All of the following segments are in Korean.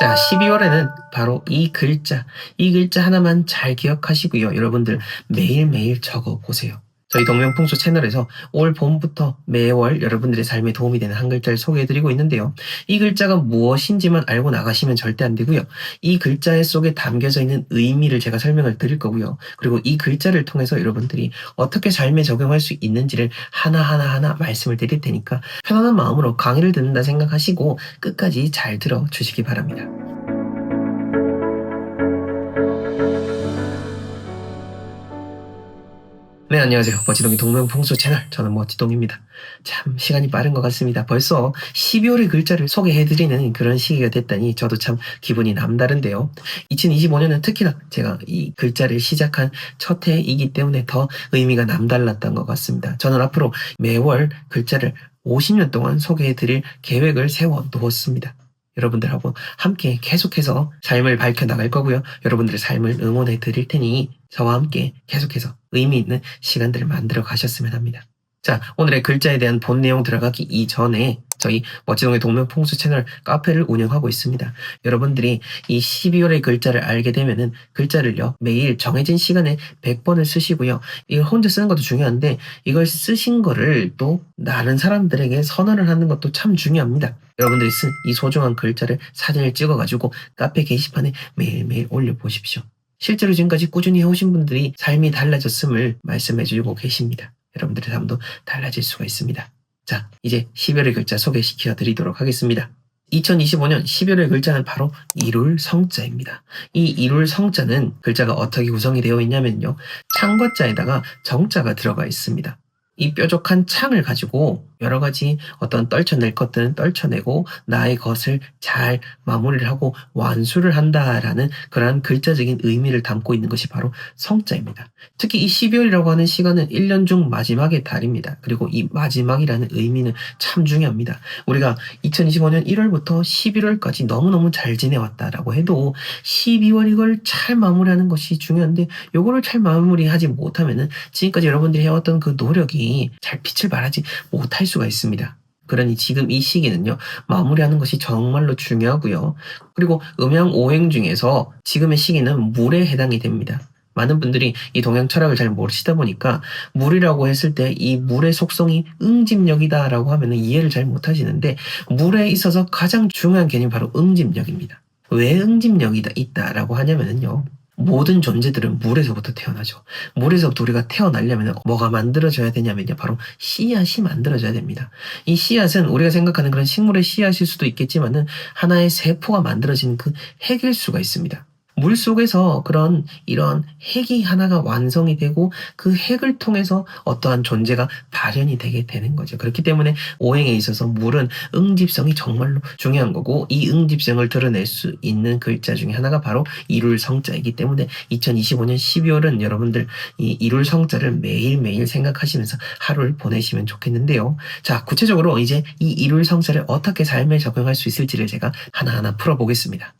자, 12월에는 바로 이 글자, 이 글자 하나만 잘 기억하시고요. 여러분들 매일매일 적어 보세요. 저희 동명풍수 채널에서 올 봄부터 매월 여러분들의 삶에 도움이 되는 한 글자를 소개해드리고 있는데요. 이 글자가 무엇인지만 알고 나가시면 절대 안 되고요. 이 글자 속에 담겨져 있는 의미를 제가 설명을 드릴 거고요. 그리고 이 글자를 통해서 여러분들이 어떻게 삶에 적용할 수 있는지를 하나하나 하나 말씀을 드릴 테니까 편안한 마음으로 강의를 듣는다 생각하시고 끝까지 잘 들어주시기 바랍니다. 네, 안녕하세요. 멋지동이 동명풍수 채널. 저는 멋지동입니다. 참, 시간이 빠른 것 같습니다. 벌써 12월의 글자를 소개해드리는 그런 시기가 됐다니 저도 참 기분이 남다른데요. 2025년은 특히나 제가 이 글자를 시작한 첫 해이기 때문에 더 의미가 남달랐던 것 같습니다. 저는 앞으로 매월 글자를 50년 동안 소개해드릴 계획을 세워 두었습니다. 여러분들하고 함께 계속해서 삶을 밝혀 나갈 거고요. 여러분들의 삶을 응원해 드릴 테니 저와 함께 계속해서 의미 있는 시간들을 만들어 가셨으면 합니다. 자, 오늘의 글자에 대한 본 내용 들어가기 이전에 저희 멋지동의 동명풍수 채널 카페를 운영하고 있습니다. 여러분들이 이 12월의 글자를 알게 되면은 글자를요, 매일 정해진 시간에 100번을 쓰시고요. 이걸 혼자 쓰는 것도 중요한데 이걸 쓰신 거를 또 다른 사람들에게 선언을 하는 것도 참 중요합니다. 여러분들이 쓴 이 소중한 글자를 사진을 찍어가지고 카페 게시판에 매일매일 올려보십시오. 실제로 지금까지 꾸준히 해오신 분들이 삶이 달라졌음을 말씀해주고 계십니다. 여러분들의 삶도 달라질 수가 있습니다. 자, 이제 12월의 글자 소개시켜 드리도록 하겠습니다. 2025년 12월의 글자는 바로 이룰 성자입니다. 이 이룰 성자는 글자가 어떻게 구성이 되어 있냐면요. 창과자에다가 정자가 들어가 있습니다. 이 뾰족한 창을 가지고 여러 가지 어떤 떨쳐낼 것들은 떨쳐내고 나의 것을 잘 마무리를 하고 완수를 한다라는 그러한 글자적인 의미를 담고 있는 것이 바로 성자입니다. 특히 이 12월이라고 하는 시간은 1년 중 마지막의 달입니다. 그리고 이 마지막이라는 의미는 참 중요합니다. 우리가 2025년 1월부터 11월까지 너무너무 잘 지내왔다라고 해도 12월 이걸 잘 마무리하는 것이 중요한데 요거를 잘 마무리하지 못하면은 지금까지 여러분들이 해왔던 그 노력 이 잘 빛을 발하지 못할 수가 있습니다. 그러니 지금 이 시기는요, 마무리하는 것이 정말로 중요하고요. 그리고 음양 오행 중에서 지금의 시기는 물에 해당이 됩니다. 많은 분들이 이 동양 철학을 잘 모르시다 보니까 물이라고 했을 때 이 물의 속성이 응집력이다라고 하면 이해를 잘 못하시는데 물에 있어서 가장 중요한 개념이 바로 응집력입니다. 왜 응집력이 있다라고 하냐면요. 모든 존재들은 물에서부터 태어나죠. 물에서부터 우리가 태어나려면 뭐가 만들어져야 되냐면요. 바로 씨앗이 만들어져야 됩니다. 이 씨앗은 우리가 생각하는 그런 식물의 씨앗일 수도 있겠지만은 하나의 세포가 만들어진 그 핵일 수가 있습니다. 물 속에서 그런 이런 핵이 하나가 완성이 되고 그 핵을 통해서 어떠한 존재가 발현이 되게 되는 거죠. 그렇기 때문에 오행에 있어서 물은 응집성이 정말로 중요한 거고 이 응집성을 드러낼 수 있는 글자 중에 하나가 바로 이룰 성자이기 때문에 2025년 12월은 여러분들 이 이룰 성자를 매일매일 생각하시면서 하루를 보내시면 좋겠는데요. 자, 구체적으로 이제 이 이룰 성자를 어떻게 삶에 적용할 수 있을지를 제가 하나하나 풀어보겠습니다.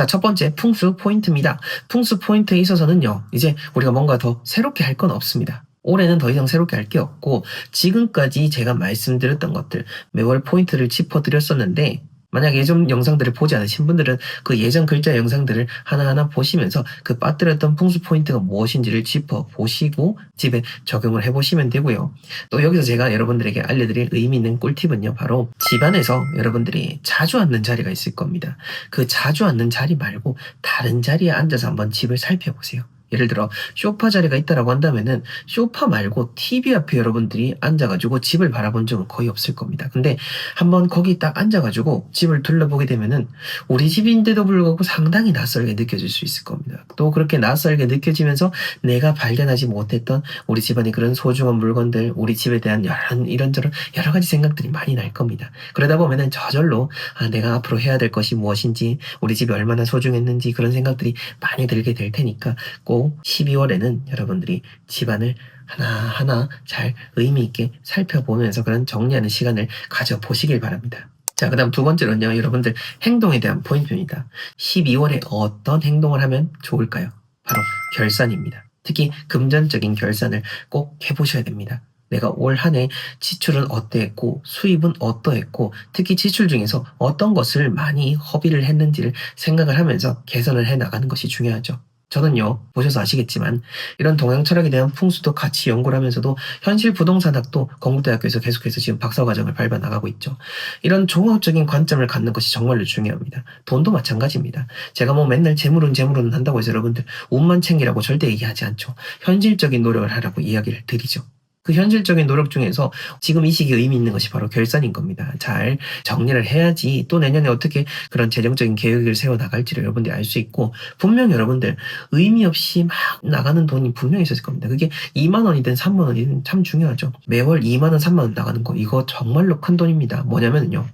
자, 첫 번째 풍수 포인트입니다. 풍수 포인트에 있어서는요, 이제 우리가 뭔가 더 새롭게 할 건 없습니다. 올해는 더 이상 새롭게 할 게 없고, 지금까지 제가 말씀드렸던 것들, 매월 포인트를 짚어드렸었는데, 만약 예전 영상들을 보지 않으신 분들은 그 예전 글자 영상들을 하나하나 보시면서 그 빠뜨렸던 풍수 포인트가 무엇인지를 짚어 보시고 집에 적용을 해보시면 되고요. 또 여기서 제가 여러분들에게 알려드릴 의미 있는 꿀팁은요. 바로 집안에서 여러분들이 자주 앉는 자리가 있을 겁니다. 그 자주 앉는 자리 말고 다른 자리에 앉아서 한번 집을 살펴보세요. 예를 들어 쇼파 자리가 있다라고 한다면은 쇼파 말고 TV 앞에 여러분들이 앉아가지고 집을 바라본 적은 거의 없을 겁니다. 근데 한번 거기 딱 앉아가지고 집을 둘러보게 되면은 우리 집인데도 불구하고 상당히 낯설게 느껴질 수 있을 겁니다. 또 그렇게 낯설게 느껴지면서 내가 발견하지 못했던 우리 집안의 그런 소중한 물건들, 우리 집에 대한 여러 이런저런 여러 가지 생각들이 많이 날 겁니다. 그러다 보면은 저절로 아, 내가 앞으로 해야 될 것이 무엇인지, 우리 집이 얼마나 소중했는지 그런 생각들이 많이 들게 될 테니까 꼭 12월에는 여러분들이 집안을 하나하나 잘 의미 있게 살펴보면서 그런 정리하는 시간을 가져보시길 바랍니다. 자, 그 다음 두 번째로는요, 여러분들 행동에 대한 포인트입니다. 12월에 어떤 행동을 하면 좋을까요? 바로 결산입니다. 특히 금전적인 결산을 꼭 해보셔야 됩니다. 내가 올 한 해 지출은 어떠했고 수입은 어떠했고 특히 지출 중에서 어떤 것을 많이 허비를 했는지를 생각을 하면서 개선을 해 나가는 것이 중요하죠. 저는요 보셔서 아시겠지만 이런 동양 철학에 대한 풍수도 같이 연구를 하면서도 현실 부동산학도 건국대학교에서 계속해서 지금 박사 과정을 밟아 나가고 있죠. 이런 종합적인 관점을 갖는 것이 정말로 중요합니다. 돈도 마찬가지입니다. 제가 뭐 맨날 재물은 재물은 한다고 해서 여러분들 운만 챙기라고 절대 얘기하지 않죠. 현실적인 노력을 하라고 이야기를 드리죠. 그 현실적인 노력 중에서 지금 이 시기에 의미 있는 것이 바로 결산인 겁니다. 잘 정리를 해야지 또 내년에 어떻게 그런 재정적인 계획을 세워 나갈지를 여러분들이 알 수 있고 분명 여러분들 의미 없이 막 나가는 돈이 분명히 있었을 겁니다. 그게 2만 원이든 3만 원이든 참 중요하죠. 매월 2만 원, 3만 원 나가는 거 이거 정말로 큰 돈입니다. 뭐냐면요.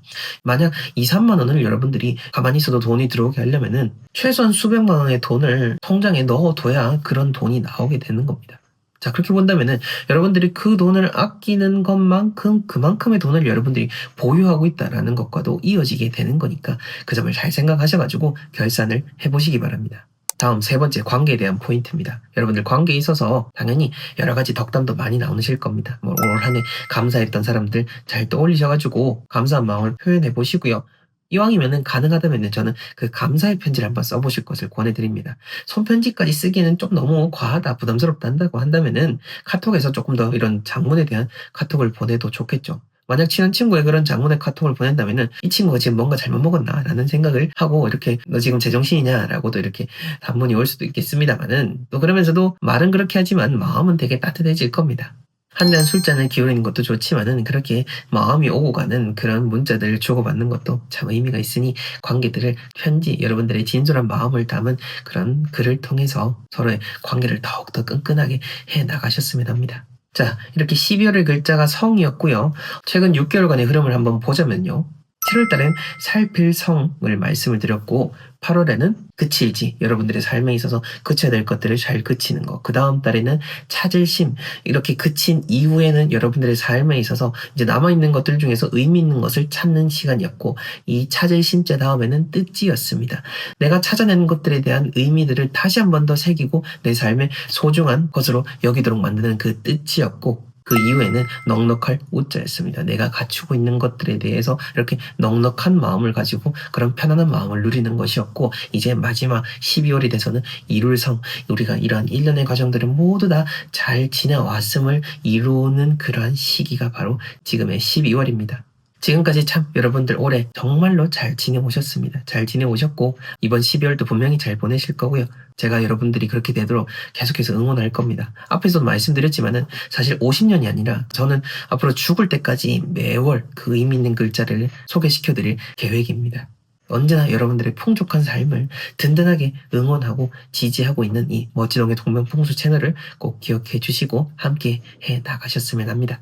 만약 2, 3만 원을 여러분들이 가만히 있어도 돈이 들어오게 하려면은 최소한 수백만 원의 돈을 통장에 넣어둬야 그런 돈이 나오게 되는 겁니다. 자, 그렇게 본다면은 여러분들이 그 돈을 아끼는 것만큼 그만큼의 돈을 여러분들이 보유하고 있다라는 것과도 이어지게 되는 거니까 그 점을 잘 생각하셔가지고 결산을 해보시기 바랍니다. 다음 세 번째 관계에 대한 포인트입니다. 여러분들 관계에 있어서 당연히 여러 가지 덕담도 많이 나오실 겁니다. 뭐 올 한해 감사했던 사람들 잘 떠올리셔가지고 감사한 마음을 표현해 보시고요. 이왕이면은 가능하다면은 저는 그 감사의 편지를 한번 써보실 것을 권해드립니다. 손편지까지 쓰기는 좀 너무 과하다, 부담스럽다 한다고 한다면은 카톡에서 조금 더 이런 장문에 대한 카톡을 보내도 좋겠죠. 만약 친한 친구의 그런 장문의 카톡을 보낸다면은 이 친구가 지금 뭔가 잘못 먹었나 라는 생각을 하고 이렇게 너 지금 제정신이냐 라고도 이렇게 단문이 올 수도 있겠습니다만은 또 그러면서도 말은 그렇게 하지만 마음은 되게 따뜻해질 겁니다. 한 잔 술잔을 기울이는 것도 좋지만은 그렇게 마음이 오고 가는 그런 문자들을 주고받는 것도 참 의미가 있으니 관계들을 편지 여러분들의 진솔한 마음을 담은 그런 글을 통해서 서로의 관계를 더욱더 끈끈하게 해 나가셨으면 합니다. 자, 이렇게 12월의 글자가 성이었고요. 최근 6개월간의 흐름을 한번 보자면요. 7월 달엔 살필 성을 말씀을 드렸고 8월에는 그칠지 여러분들의 삶에 있어서 그쳐야 될 것들을 잘 그치는 것. 그 다음 달에는 찾을 심 이렇게 그친 이후에는 여러분들의 삶에 있어서 이제 남아 있는 것들 중에서 의미 있는 것을 찾는 시간이었고 이 찾을 심자 다음에는 뜻지였습니다. 내가 찾아낸 것들에 대한 의미들을 다시 한 번 더 새기고 내 삶의 소중한 것으로 여기도록 만드는 그 뜻이었고 그 이후에는 넉넉할 우자였습니다. 내가 갖추고 있는 것들에 대해서 이렇게 넉넉한 마음을 가지고 그런 편안한 마음을 누리는 것이었고 이제 마지막 12월이 돼서는 일울성 우리가 이러한 일련의 과정들을 모두 다 잘 지나왔음을 이루는 그러한 시기가 바로 지금의 12월입니다. 지금까지 참 여러분들 올해 정말로 잘 지내오셨습니다. 잘 지내오셨고 이번 12월도 분명히 잘 보내실 거고요. 제가 여러분들이 그렇게 되도록 계속해서 응원할 겁니다. 앞에서도 말씀드렸지만은 사실 50년이 아니라 저는 앞으로 죽을 때까지 매월 그 의미 있는 글자를 소개시켜 드릴 계획입니다. 언제나 여러분들의 풍족한 삶을 든든하게 응원하고 지지하고 있는 이 멋지동의 동명풍수 채널을 꼭 기억해 주시고 함께 해 나가셨으면 합니다.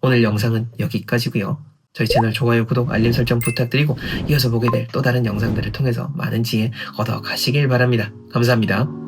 오늘 영상은 여기까지고요. 저희 채널 좋아요, 구독, 알림 설정 부탁드리고 이어서 보게 될 또 다른 영상들을 통해서 많은 지혜 얻어 가시길 바랍니다. 감사합니다.